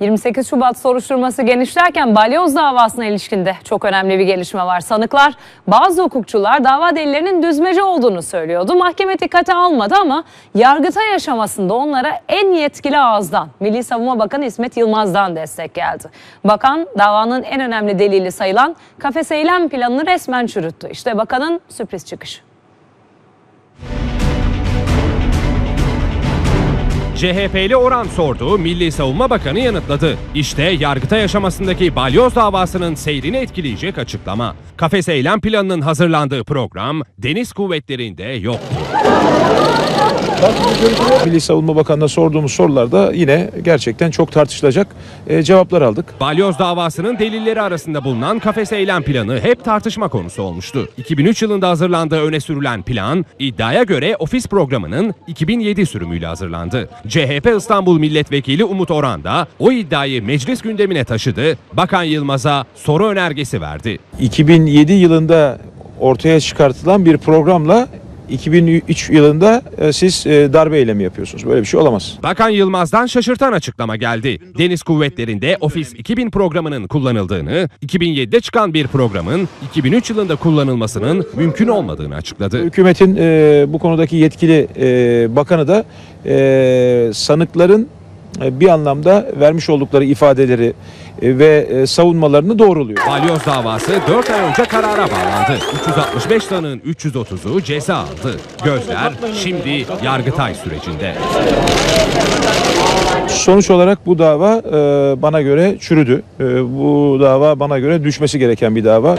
28 Şubat soruşturması genişlerken balyoz davasına ilişkinde çok önemli bir gelişme var. Sanıklar bazı hukukçular dava delillerinin düzmece olduğunu söylüyordu. Mahkeme dikkate almadı ama Yargıtay aşamasında onlara en yetkili ağızdan Milli Savunma Bakanı İsmet Yılmaz'dan destek geldi. Bakan davanın en önemli delili sayılan kafes eylem planını resmen çürüttü. İşte bakanın sürpriz çıkışı. CHP'li Orhan sordu, Milli Savunma Bakanı yanıtladı. İşte Yargıtay aşamasındaki balyoz davasının seyrini etkileyecek açıklama. Kafes eylem planının hazırlandığı program deniz kuvvetlerinde yoktu. Milli Savunma Bakanı'na sorduğumuz sorularda yine gerçekten çok tartışılacak e, cevaplar aldık. Balyoz davasının delilleri arasında bulunan kafes eylem planı hep tartışma konusu olmuştu. 2003 yılında hazırlandığı öne sürülen plan, iddiaya göre ofis programının 2007 sürümüyle hazırlandı. CHP İstanbul Milletvekili Umut Orhan da o iddiayı meclis gündemine taşıdı, Bakan Yılmaz'a soru önergesi verdi. 2007 yılında ortaya çıkartılan bir programla 2003 yılında e, siz e, darbe eylemi yapıyorsunuz. Böyle bir şey olamaz. Bakan Yılmaz'dan şaşırtan açıklama geldi. Deniz kuvvetlerinde Ofis 2000 programının kullanıldığını, 2007'de çıkan bir programın 2003 yılında kullanılmasının mümkün olmadığını açıkladı. Hükümetin e, bu konudaki yetkili bakanı da sanıkların bir anlamda vermiş oldukları ifadeleri e, ve e, savunmalarını doğruluyor. Balyoz davası 4 ay önce karara bağlandı. 365 tanığın 330'u ceza aldı. Gözler şimdi Yargıtay sürecinde. Sonuç olarak bu dava e, bana göre çürüdü. E, bu dava bana göre düşmesi gereken bir dava.